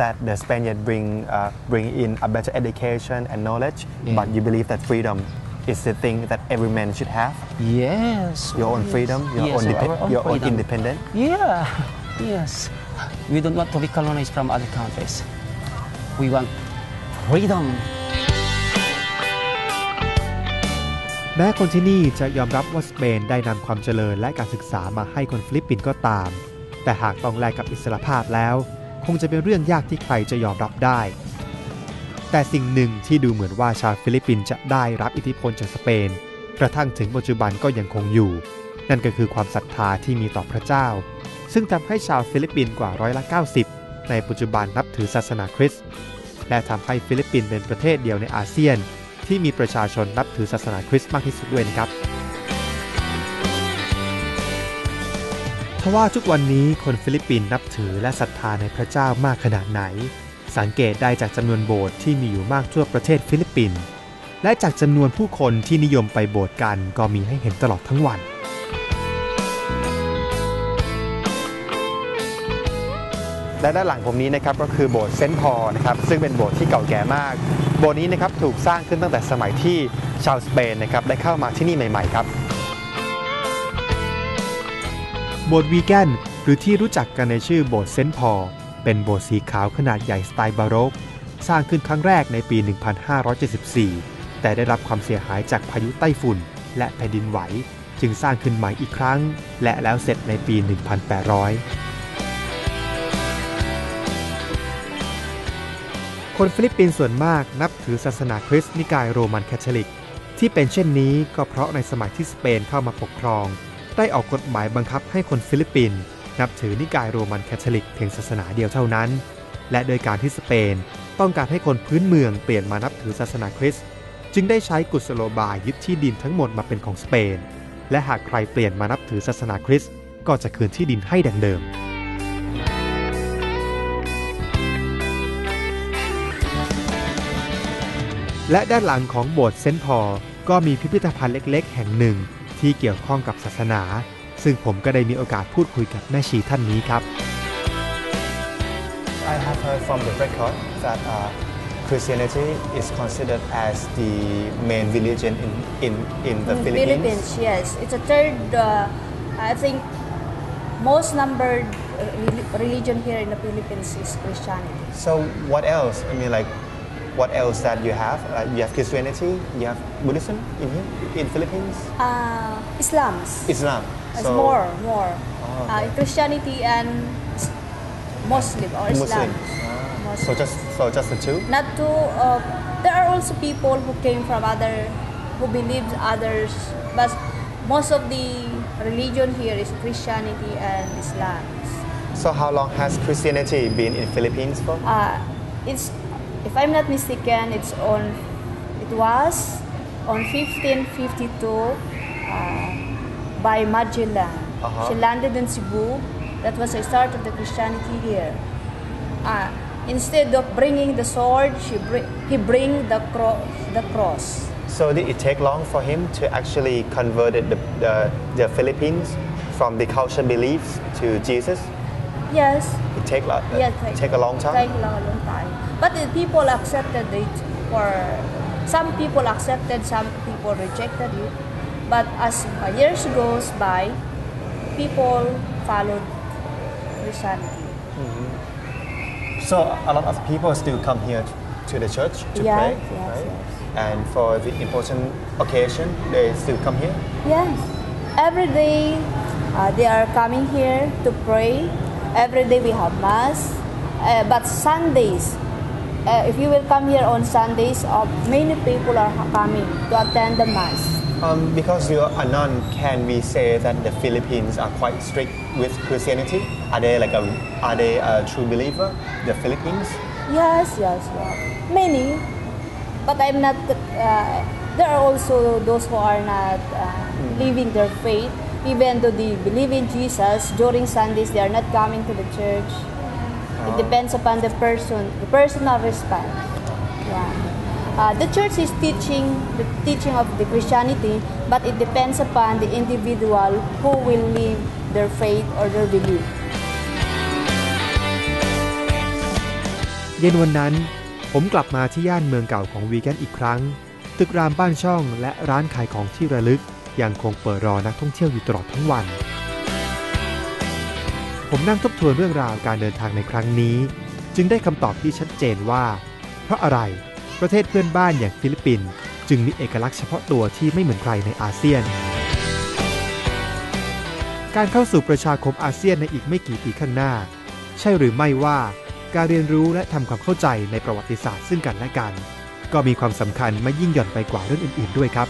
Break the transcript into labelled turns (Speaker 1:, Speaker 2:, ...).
Speaker 1: that the Spaniard bring uh, bring in a better education and knowledge,
Speaker 2: Yeah.
Speaker 1: but you believe that freedom is the thing that every man should have.
Speaker 2: Yes.
Speaker 1: Your own
Speaker 2: yes.
Speaker 1: freedom, your
Speaker 2: yes,
Speaker 1: own,
Speaker 2: our
Speaker 1: depe-
Speaker 2: own
Speaker 1: your own
Speaker 2: freedom.
Speaker 1: independent.
Speaker 2: Yeah, yes. We don't want to be colonized from other countries. We want freedom.
Speaker 3: แม้คนที่นี่จะยอมรับว่าสเปนได้นำความเจริญและการศึกษามาให้คนฟิลิปปินส์ก็ตาม แต่หากต้องแลกกับอิสรภาพแล้ว คงจะเป็นเรื่องยากที่ใครจะยอมรับได้ แต่สิ่งหนึ่งที่ดูเหมือนว่าชาวฟิลิปปินส์จะได้รับอิทธิพลจากสเปน กระทั่งถึงปัจจุบันก็ยังคงอยู่ นั่นก็คือความศรัทธาที่มีต่อพระเจ้า ซึ่งทำให้ชาวฟิลิปปินส์กว่าร้อยละ 90 ในปัจจุบันนับถือศาสนาคริสต์และทำให้ฟิลิปปินส์เป็นประเทศเดียวในอาเซียน ที่มีประชาชนนับถือศาสนาคริสต์มากที่สุดด้วยนะครับ ทว่าทุกวันนี้คนฟิลิปปินส์นับถือและศรัทธาในพระเจ้ามากขนาดไหน สังเกตได้จากจำนวนโบสถ์ที่มีอยู่มากทั่วประเทศฟิลิปปินส์และจากจำนวนผู้คนที่นิยมไปโบสถ์กันก็มีให้เห็นตลอดทั้งวัน
Speaker 1: และด้านหลังผมนี้นะครับก็คือโบสถ์เซนต์พอลนะครับซึ่งเป็นโบสถ์ที่เก่าแก่มาก โบสถ์นี้นะครับถูกสร้างขึ้นตั้งแต่สมัยที่ชาวสเปนนะครับได้เข้ามาที่นี่ใหม่ๆครับ
Speaker 3: โบสถ์วีแกนหรือที่รู้จักกันในชื่อโบสถ์เซนต์พอลเป็นโบสถ์สีขาวขนาดใหญ่สไตล์บาโรก สร้างขึ้นครั้งแรกในปี 1574 แต่ได้รับความเสียหายจากพายุไต้ฝุ่น และแผ่นดินไหว จึงสร้างขึ้นใหม่อีกครั้ง และแล้วเสร็จในปี 1800คนฟิลิปปินส์ส่วนมากนับถือศาสนาคริสต์นิกายโรมันคาทอลิก ที่เป็นเช่นนี้ก็เพราะในสมัยที่สเปนเข้ามาปกครอง ได้ออกกฎหมายบังคับให้คนฟิลิปปินส์นับถือนิกายโรมันคาทอลิกเพียงศาสนาเดียวเท่านั้น และโดยการที่สเปนต้องการให้คนพื้นเมืองเปลี่ยนมานับถือศาสนาคริสต์จึงได้ใช้กุศโลบายยึดที่ดินทั้งหมดมาเป็นของสเปน และหากใครเปลี่ยนมานับถือศาสนาคริสต์ก็จะคืนที่ดินให้ดังเดิม และด้านหลังของโบสถ์เซนต์พอลก็มีพิพิธภัณฑ์เล็ก ๆ แห่งหนึ่ง ที่เกี่ยวข้องกับศาสนา ซึ่งผมก็ได้มีโอกาสพูดคุยกับแม่ชีท่านนี้ครับ
Speaker 1: I have heard from the record that uh, Christianity is considered as the main religion in in, in the
Speaker 4: In
Speaker 1: Philippines.
Speaker 4: Philippines, yes. It's a third, uh, I think, most numbered uh, reli- religion here in the Philippines is Christianity.
Speaker 1: So what else? I mean, like, what else that you have? Uh, you have Christianity, you have Buddhism in here in Philippines,
Speaker 4: Uh, Islam's
Speaker 1: Islam.
Speaker 4: is more, more.
Speaker 1: Oh,
Speaker 4: Uh. Christianity and Muslim or Islam.
Speaker 1: Muslim. Ah,
Speaker 4: Muslim.
Speaker 1: so just so just the two.
Speaker 4: Not two. uh, there are also people who came from other, who believe others, but most of the religion here is Christianity and Islam.
Speaker 1: So how long has Christianity been in Philippines for?
Speaker 4: uh, it's if I'm not mistaken, it's on it was on 1552 uh, by Magellan.
Speaker 1: Uh-huh.
Speaker 4: She landed in Cebu. That was the start of the Christianity here. Uh, instead of bringing the sword, she bring, he bring the cross. The cross.
Speaker 1: So did it take long for him to actually convert the, the, the Philippines from the culture beliefs to Jesus?
Speaker 4: Yes.
Speaker 1: It take, lo-
Speaker 4: Yes,
Speaker 1: take a long time?
Speaker 4: Take a long, long time. But the people accepted it for some people accepted, some people rejected it. But as years goes by, people followed Christianity.
Speaker 1: So a lot of people still come here to the church to
Speaker 4: Yes,
Speaker 1: pray,
Speaker 4: yes,
Speaker 1: right?
Speaker 4: yes.
Speaker 1: And for the important occasion, they still come here.
Speaker 4: Yes. Every day uh, they are coming here to pray. Every day we have mass. Uh, but Sundays, uh, if you will come here on Sundays, uh, many people are coming to attend the mass.
Speaker 1: Um, because you're a nun, can we say that the Philippines are quite strict with Christianity? Are they like a are they a true believer? The Philippines?
Speaker 4: Yes, yes, yes. Many, but I'm not. Uh, there are also those who are not uh, living their faith. Even though they believe in Jesus, during Sundays they are not coming to the church. It depends upon the person, the personal response. Yeah. Uh, the church is teaching the teaching of the Christianity, but it depends upon the individual who will live their faith or their belief.
Speaker 3: เย็นวันนั้น ผมกลับมาที่ย่านเมืองเก่าของวีแกนอีกครั้ง ตึกรามบ้านช่องและร้านขายของที่ระลึกยังคงเปิดรอนักท่องเที่ยวอยู่ตลอดทั้งวัน ผมนั่งทบทวนเรื่องราวการเดินทางในครั้งนี้ จึงได้คำตอบที่ชัดเจนว่า เพราะอะไรประเทศเพื่อนบ้านอย่างฟิลิปปินส์จึงมีเอกลักษณ์เฉพาะตัวที่ไม่เหมือนใครในอาเซียน การเข้าสู่ประชาคมอาเซียนในอีกไม่กี่ปีข้างหน้า ใช่หรือไม่ว่าการเรียนรู้และทำความเข้าใจในประวัติศาสตร์ซึ่งกันและกัน ก็มีความสำคัญไม่ยิ่งหย่อนไปกว่าเรื่องอื่น ๆด้วยครับ